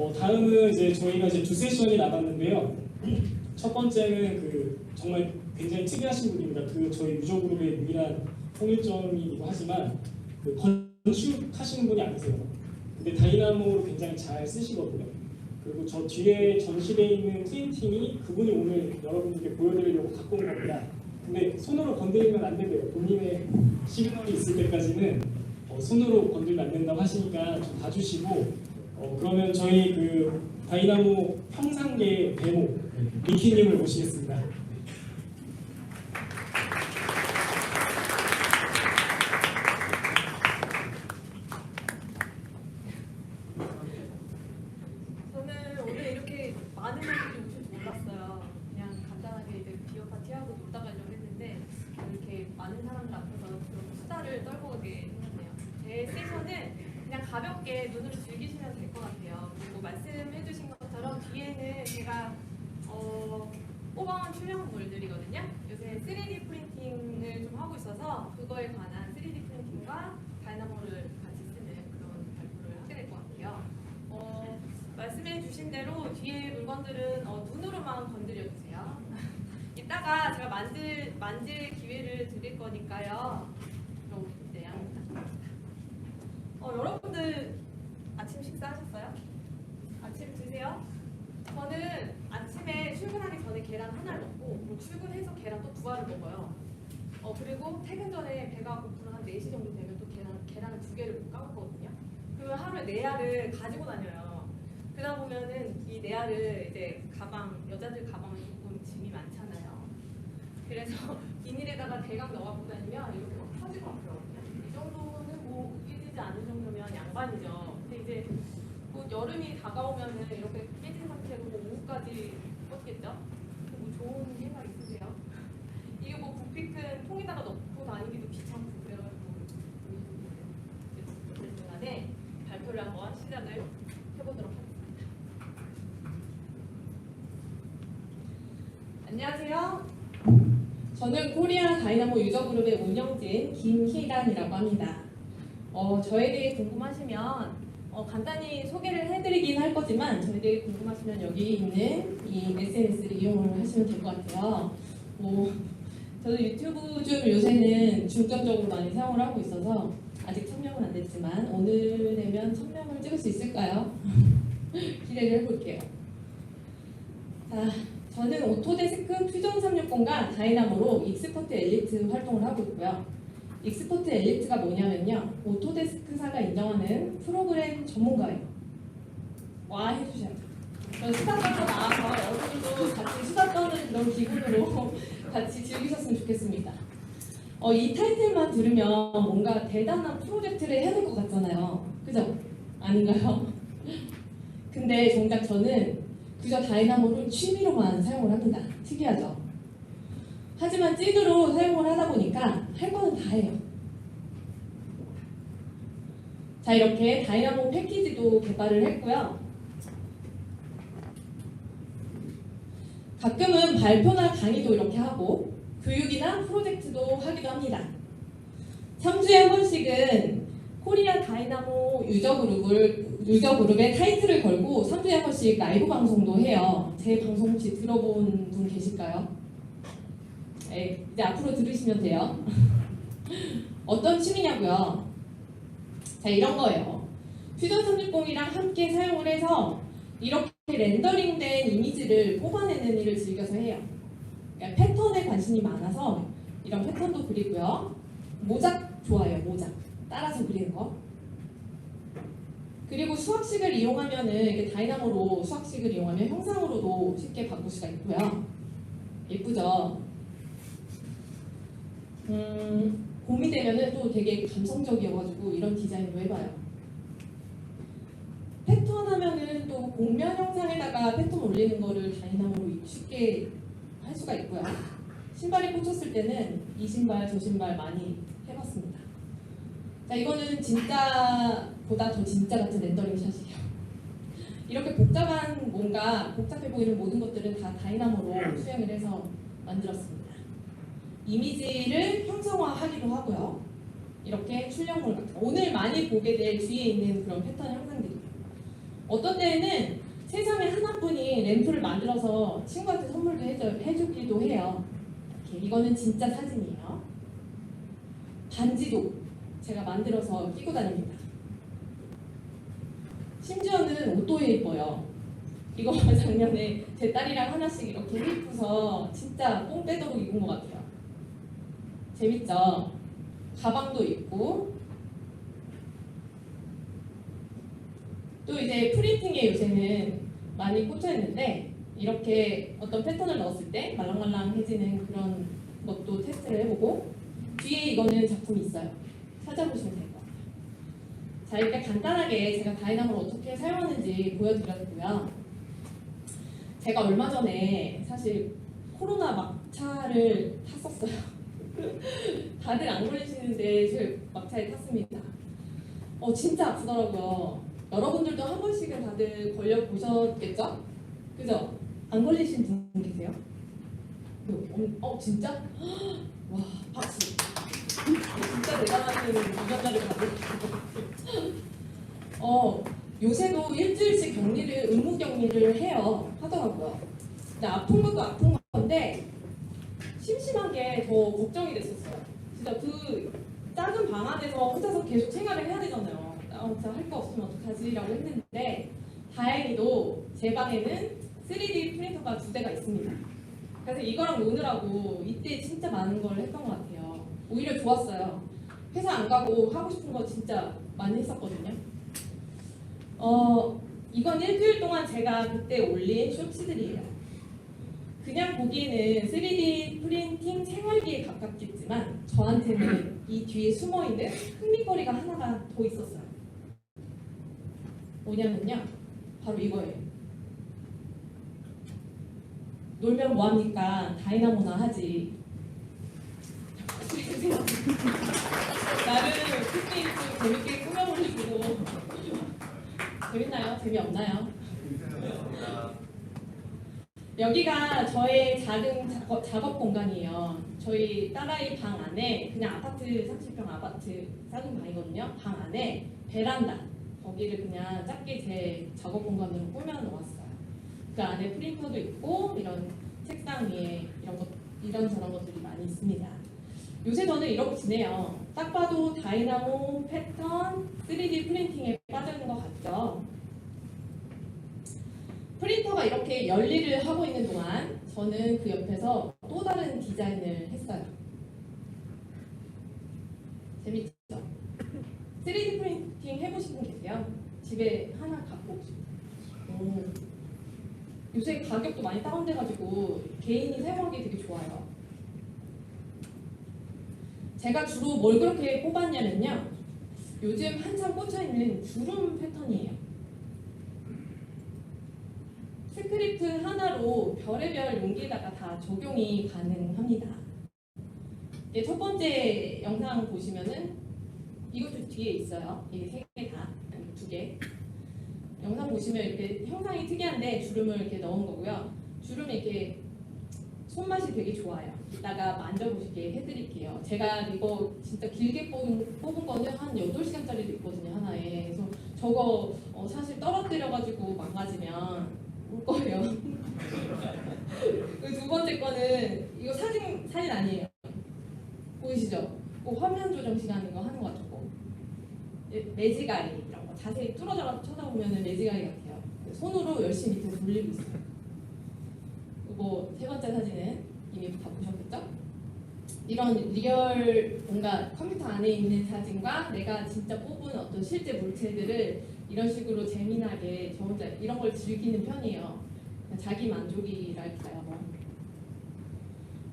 어, 다음은 이제 저희가 이제 두 세션이 남았는데요. 첫 번째는 그 정말 굉장히 특이하신 분입니다. 그 저희 유저그룹의 유일한 통일점이기도 하지만 그 건축하시는 분이 아니세요. 근데 다이나모로 굉장히 잘 쓰시거든요. 그리고 저 뒤에 전시되어 있는 프린팅이 그분이 오늘 여러분들께 보여드리려고 갖고 온 겁니다. 근데 손으로 건드리면 안 된대요. 본인의 시그널이 있을 때까지는 어, 손으로 건들면 안 된다고 하시니까 좀 봐주시고 어, 그러면 저희 그 다이나모 평상계 배모 미키님을 모시겠습니다. 저는 오늘 이렇게 많은 분들이 오실 줄 몰랐어요. 그냥 간단하게 이제 비어 파티하고 놀다 가려고 했는데 이렇게 많은 사람들 앞에서 그런 수다를 떨고게 생겼네요. 제 세션은 그냥 가볍게 눈으로 즐기시면 될 것 같아요. 그리고 말씀해주신 것처럼 뒤에는 제가 어, 뽑아온 출력물들이거든요. 요새 3D 프린팅을 좀 하고 있어서 그거에 관한 3D 프린팅과 다이나모를 같이 쓰는 그런 발표를 하게 될 것 같아요. 어, 말씀해 주신 대로 뒤에 물건들은 어, 눈으로만 건드려 주세요. 이따가 제가 만질 만질 기회를 드릴 거니까요. 어, 여러분들 아침 식사하셨어요? 아침 드세요? 저는 아침에 출근하기 전에 계란 하나를 먹고 그리고 출근해서 계란 또두 알을 먹어요. 어 그리고 퇴근 전에 배가 고프면 한 4시 정도 되면 또 계란, 계란을 두 개를 까먹거든요. 그러면 하루에 네 알을 가지고 다녀요. 그러다 보면은 이네 알을 이제 가방, 여자들 가방은 조금 짐이 많잖아요. 그래서 비닐에다가 대강 넣어갖고 다니면 이렇게 막것 같더라고요. 이 정도는 뭐 깨지지 않을 정도면 양반이죠. 근데 이제 곧 여름이 다가오면은 이렇게 깨진 상태로 오후까지 뻗겠죠? 뭐 좋은 생각 있으세요? 이게 뭐 부피 큰 통에다가 넣고 다니기도 귀찮고 그래가지고 간에 발표를 한번 시작을 해보도록 하겠습니다. 안녕하세요. 저는 코리아 다이나모 유저그룹의 운영진 김희란이라고 합니다. 어, 저에 대해 궁금하시면 어, 간단히 소개를 해드리긴 할 거지만 대해 궁금하시면 여기 있는 이 SNS를 이용을 하시면 될 것 같아요. 뭐, 저도 유튜브 좀 요새는 중점적으로 많이 사용을 하고 있어서 아직 1000명은 안 됐지만 오늘 되면 1000명을 찍을 수 있을까요? 기대를 해볼게요. 자, 저는 오토데스크 퓨전 360과 다이나모로 익스퍼트 엘리트 활동을 하고 있고요. 익스퍼트 엘리트가 뭐냐면요. 오토데스크사가 인정하는 프로그램 전문가예요. 와 해주셔야죠. 저 수다 떨고 나와서 여러분도 같이 수다 떠는 그런 기분으로 같이 즐기셨으면 좋겠습니다. 어, 이 타이틀만 들으면 뭔가 대단한 프로젝트를 해야 될 것 같잖아요. 그죠? 아닌가요? 근데 정작 저는 그저 다이나모를 취미로만 사용을 합니다. 특이하죠? 하지만 찐으로 사용을 하다 보니까 할 거는 다 해요. 자, 이렇게 다이나모 패키지도 개발을 했고요. 가끔은 발표나 강의도 이렇게 하고 교육이나 프로젝트도 하기도 합니다. 3주에 한 번씩은 코리아 다이나모 유저 그룹을 유저 그룹의 타이틀을 걸고 3주에 한 번씩 라이브 방송도 해요. 제 방송 혹시 들어본 분 계실까요? 네, 이제 앞으로 들으시면 돼요. 어떤 취미냐고요? 자, 이런 거예요. 퓨전 360이랑 함께 사용을 해서 이렇게 렌더링된 이미지를 뽑아내는 일을 즐겨서 해요. 그러니까 패턴에 관심이 많아서 이런 패턴도 그리고요. 모작 좋아해요, 모작. 따라서 그리는 거. 그리고 수학식을 이용하면은 이렇게 다이나모로 수학식을 이용하면 형상으로도 쉽게 바꿀 수가 있고요. 예쁘죠? 음, 봄이 되면은 또 되게 감성적이어가지고 이런 디자인으로 해봐요. 패턴 하면은 또 공면 형상에다가 패턴 올리는 거를 다이나모로 쉽게 할 수가 있고요. 신발이 꽂혔을 때는 이 신발, 저 신발 많이 해봤습니다. 자, 이거는 진짜보다 더 진짜 같은 렌더링 샷이에요. 이렇게 복잡한 뭔가 복잡해 보이는 모든 것들은 다 다이나모로 수행을 해서 만들었습니다. 이미지를 형상화하기도 하고요. 이렇게 출력물 같은 거. 오늘 많이 보게 될 뒤에 있는 그런 패턴 형상들이 어떤 때에는 세상에 하나뿐인 램프를 만들어서 친구한테 선물도 해줘, 해주 기도 해요. 이렇게 이거는 진짜 사진이에요. 반지도 제가 만들어서 끼고 다닙니다. 심지어는 옷도 예뻐요. 이거 작년에 제 딸이랑 하나씩 이렇게 입고서 진짜 뽕 빼도록 입은 것 같아요. 재밌죠? 가방도 있고 또 이제 프린팅에 요새는 많이 꽂혀 있는데 이렇게 어떤 패턴을 넣었을 때 말랑말랑해지는 그런 것도 테스트를 해보고 뒤에 이거는 작품이 있어요. 찾아보시면 될 것 같아요. 자 이렇게 간단하게 제가 다이나모를 어떻게 사용하는지 보여드렸고요. 제가 얼마 전에 사실 코로나 막차를 탔었어요. 다들 안 걸리시는데 제 막차에 탔습니다. 어 진짜 아프더라고요. 여러분들도 한 번씩은 다들 걸려 보셨겠죠? 그죠? 안 걸리신 분 계세요? 어, 어 진짜? 와 박수. 진짜 대단하신 유전자를 가지고 어 요새도 일주일씩 격리를 의무 격리를 해요 하더라고요. 근데 아픈 것도 아픈 건데 심심한 게 더 걱정이 됐었어요. 진짜 그 작은 방 안에서 혼자서 계속 생활을 해야 되잖아요. 아, 진짜 할거 없으면 어떡하지라고 했는데 다행히도 제 방에는 3D 프린터가 두 대가 있습니다. 그래서 이거랑 노느라고 이때 진짜 많은 걸 했던 것 같아요. 오히려 좋았어요. 회사 안 가고 하고 싶은 거 진짜 많이 했었거든요. 어, 이건 일주일 동안 제가 그때 올린 쇼츠들이에요. 그냥 보기에는 3D 프린팅 생활기에 가깝겠지만 저한테는 이 뒤에 숨어있는 흥미거리가 하나가 더 있었어요. 뭐냐면요. 바로 이거예요. 놀면 뭐합니까? 다이나모나 하지. 나를 특히 좀 재밌게 꾸며보려고 재밌나요? 재미없나요? 여기가 저의 작은 작업, 작업 공간이에요. 저희 딸아이 방 안에 그냥 아파트 30평 아파트 작은 방이거든요. 방 안에 베란다 거기를 그냥 작게 제 작업 공간으로 꾸며 놓았어요. 그 안에 프린터도 있고 이런 책상 위에 이런 것 이런 저런 것들이 많이 있습니다. 요새 저는 이러고 지내요. 딱 봐도 다이나모 패턴 3D 프린팅에 빠져 있는 것 같죠? 프린터가 이렇게 열일을 하고 있는 동안 저는 그 옆에서 또 다른 디자인을 했어요. 재밌죠? 3D 프린팅 해보신 분 계세요? 집에 하나 갖고 오시고. 오. 요새 가격도 많이 다운돼가지고 개인이 사용하기 되게 좋아요. 제가 주로 뭘 그렇게 뽑았냐면요. 요즘 한참 꽂혀있는 주름 패턴이에요. 스크립트 하나로 별의별 용기에다가 다 적용이 가능합니다. 이제 첫 번째 영상 보시면은 이것도 뒤에 있어요. 이게 세 개 다, 두 개. 영상 보시면 이렇게 형상이 특이한데 주름을 이렇게 넣은 거고요. 주름이 이렇게 손맛이 되게 좋아요. 이따가 만져보시게 해드릴게요. 제가 이거 진짜 길게 뽑은, 뽑은 거는 한 8시간짜리도 있거든요, 하나에. 그래서 저거 어, 사실 떨어뜨려가지고 망가지면 울 거예요. 그두 번째 거는 이거 사진, 사진 아니에요. 보이시죠? 그 화면 조정 시간 이거 하는 거 같고. 예, 매지가리 이런 거 자세히 뚫어져서 쳐다보면 매지가리 같아요. 손으로 열심히 밑에 돌리고 있어요. 그리고 세 번째 사진은 이미 다 보셨겠죠? 이런 리얼 뭔가 컴퓨터 안에 있는 사진과 내가 진짜 뽑은 어떤 실제 물체들을 이런 식으로 재미나게 저 혼자 이런 걸 즐기는 편이에요. 자기 만족이랄까요. 뭐.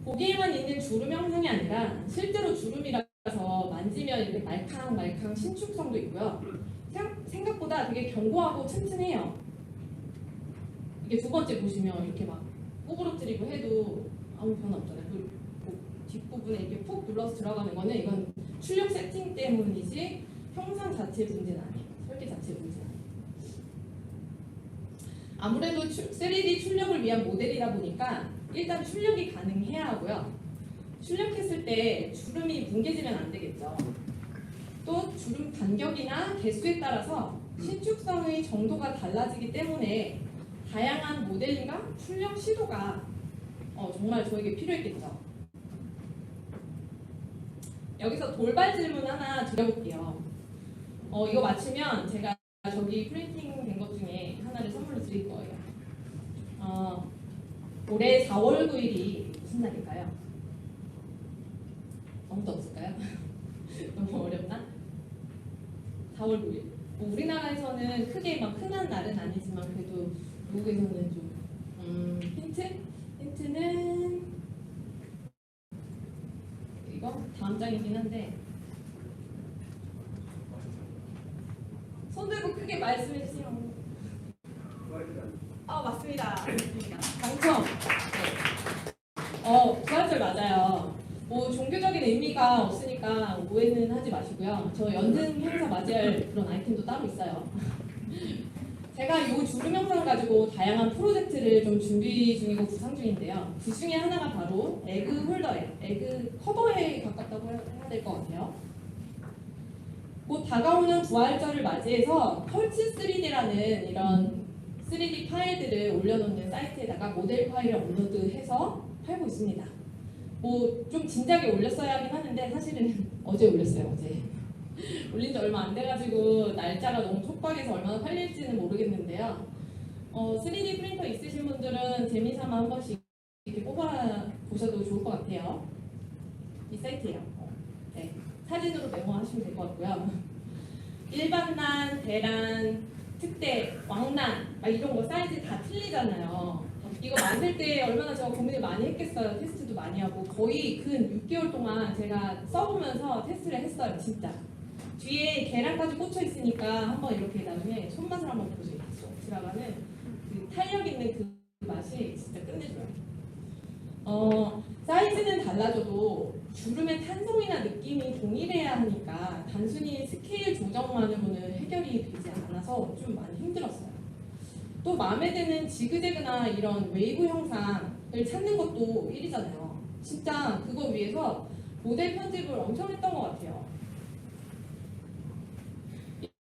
보기에만 있는 주름 형상이 아니라 실제로 주름이라서 만지면 이렇게 말캉말캉 신축성도 있고요. 생- 생각보다 되게 견고하고 튼튼해요. 이게 두 번째 보시면 이렇게 막 구부러뜨리고 해도 아무 변화 없잖아요. 그 뒷부분에 이렇게 푹 눌러서 들어가는 거는 이건 출력 세팅 때문이지 형상 자체 문제는 아니에요. 설계 자체 문제는 아니에요. 아무래도 3D 출력을 위한 모델이다 보니까 일단 출력이 가능해야 하고요. 출력했을 때 주름이 뭉개지면 안 되겠죠. 또 주름 간격이나 개수에 따라서 신축성의 정도가 달라지기 때문에 다양한 모델링과 출력 시도가 어, 정말 저에게 필요했겠죠. 여기서 돌발 질문 하나 드려볼게요. 어, 이거 맞추면 제가 저기 프린팅 된 것 중에 하나를 선물로 드릴 거예요. 어, 올해 4월 9일이 무슨 날일까요? 아무도 없을까요? 너무 어렵나? 4월 9일. 뭐 우리나라에서는 크게 막 흔한 날은 아니지만 그래도 미국에서는 좀 음, 힌트? 힌트는 이거 다음 장이긴 한데 손 들고 크게 말씀해 주세요. 아 맞습니다. 당첨. 네. 어 부활절 맞아요. 뭐 종교적인 의미가 없으니까 오해는 하지 마시고요. 저 연등 행사 맞이할 그런 아이템도 따로 있어요. 제가 이 주름 영상 가지고 다양한 프로젝트를 좀 준비 중이고 구상 중인데요. 그 중에 하나가 바로 에그 홀더예요. 에그 커버에 가깝다고 해야 될 것 같아요. 곧 다가오는 부활절을 맞이해서 펄츠 3D라는 이런 3D 파일들을 올려놓는 사이트에다가 모델 파일을 업로드해서 팔고 있습니다. 뭐 좀 진작에 올렸어야 하긴 하는데 사실은 어제 올렸어요 어제. 올린 지 얼마 안 돼가지고 날짜가 너무 촉박해서 얼마나 팔릴지는 모르겠는데요. 어, 3D 프린터 있으신 분들은 재미삼아 한 번씩 이렇게 뽑아 보셔도 좋을 것 같아요. 이 사이트예요. 어, 네, 사진으로 메모하시면 될 것 같고요. 일반란, 대란, 특대, 왕란 막 이런 거 사이즈 다 틀리잖아요. 이거 만들 때 얼마나 제가 고민을 많이 했겠어요. 테스트도 많이 하고 거의 근 6개월 동안 제가 써보면서 테스트를 했어요. 진짜. 뒤에 계란까지 꽂혀 있으니까 한번 이렇게 나중에 손맛을 한번 보세요. 들어가는 그 탄력 있는 그 맛이 진짜 끝내줘요. 어, 사이즈는 달라져도 주름의 탄성이나 느낌이 동일해야 하니까 단순히 스케일 조정만으로는 해결이 되지 않아서 좀 많이 힘들었어요. 또 마음에 드는 지그재그나 이런 웨이브 형상을 찾는 것도 일이잖아요. 진짜 그거 위해서 모델 편집을 엄청 했던 것 같아요.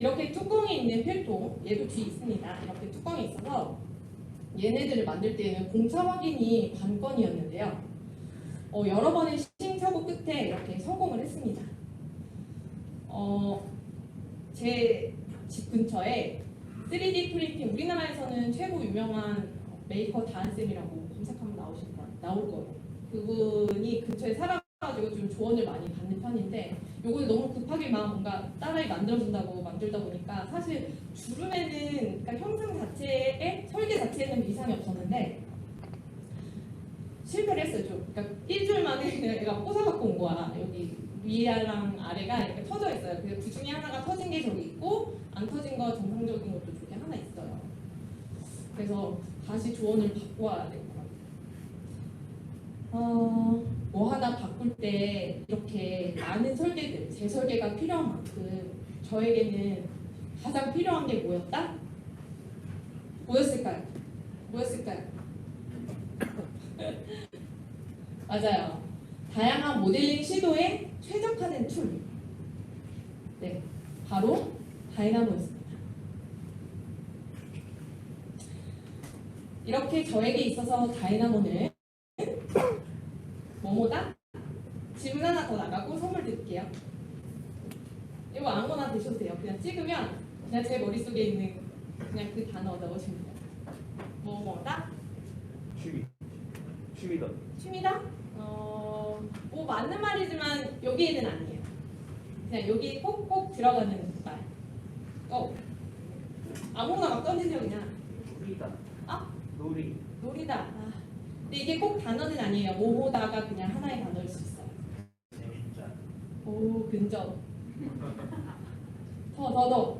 이렇게 뚜껑이 있는 필통, 얘도 뒤에 있습니다. 이렇게 뚜껑이 있어서 얘네들을 만들 때에는 공차 확인이 관건이었는데요. 어, 여러 번의 시행착오 끝에 이렇게 성공을 했습니다. 어, 제 집 근처에 3D 프린팅 우리나라에서는 최고 유명한 메이커 다한쌤이라고 검색하면 나오실 거 나올 거예요. 그분이 근처에 살아 가지고 좀 조언을 많이 받는 편인데 요걸 너무 급하게 막 뭔가 딸아이 만들어준다고 만들다 보니까 사실 주름에는 그러니까 형상 자체에 설계 자체에는 이상이 없었는데 실패를 했어요. 좀. 그러니까 일주일 만에 그냥 애가 뽀사 갖고 온 거야. 여기 위랑 아래가 이렇게 터져 있어요. 그래서 그 중에 하나가 터진 게 저기 있고 안 터진 거 정상적인 것도 저기 하나 있어요. 그래서 다시 조언을 받고 와야 같아요. 어, 뭐 하나 바꿀 때 이렇게 많은 설계들, 재설계가 필요한 만큼 저에게는 가장 필요한 게 뭐였다? 뭐였을까요? 뭐였을까요? 맞아요. 다양한 모델링 시도에 최적화된 툴. 네, 바로 다이나모였습니다. 이렇게 저에게 있어서 다이나모는 뭐뭐다? 질문 하나 더 나가고 선물 드릴게요. 이거 아무거나 드셔도 돼요. 그냥 찍으면 그냥 제 머릿속에 있는 그냥 그 단어 넣으시면 돼요. 뭐뭐다? 취미 취미다 취미다? 어, 뭐 맞는 말이지만 여기에는 아니에요. 그냥 여기 꼭꼭 들어가는 말. 어. 아무거나 막 던지세요 그냥. 놀이다 아? 놀이 놀이다. 아. 근데 이게 꼭 단어는 아니에요. 뭐뭐다가 그냥 하나의 단어일 수 있어요. 오, 근접. 더, 더, 더.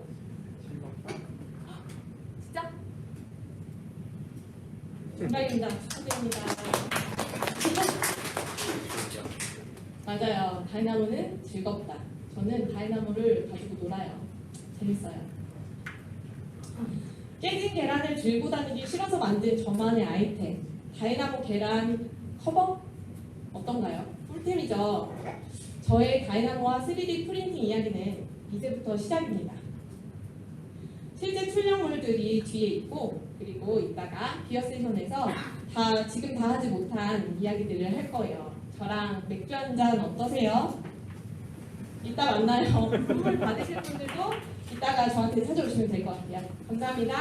진짜? 정답입니다. 축하드립니다. 맞아요. 다이나모는 즐겁다. 저는 다이나모를 가지고 놀아요. 재밌어요. 깨진 계란을 들고 다니기 싫어서 만든 저만의 아이템. 다이나모 계란 커버? 어떤가요? 꿀템이죠. 저의 다이나모와 3D 프린팅 이야기는 이제부터 시작입니다. 실제 출력물들이 뒤에 있고 그리고 이따가 비어 세션에서 다 지금 다 하지 못한 이야기들을 할 거예요. 저랑 맥주 한 잔 어떠세요? 이따 만나요. 선물 받으실 분들도 이따가 저한테 찾아오시면 될 것 같아요. 감사합니다.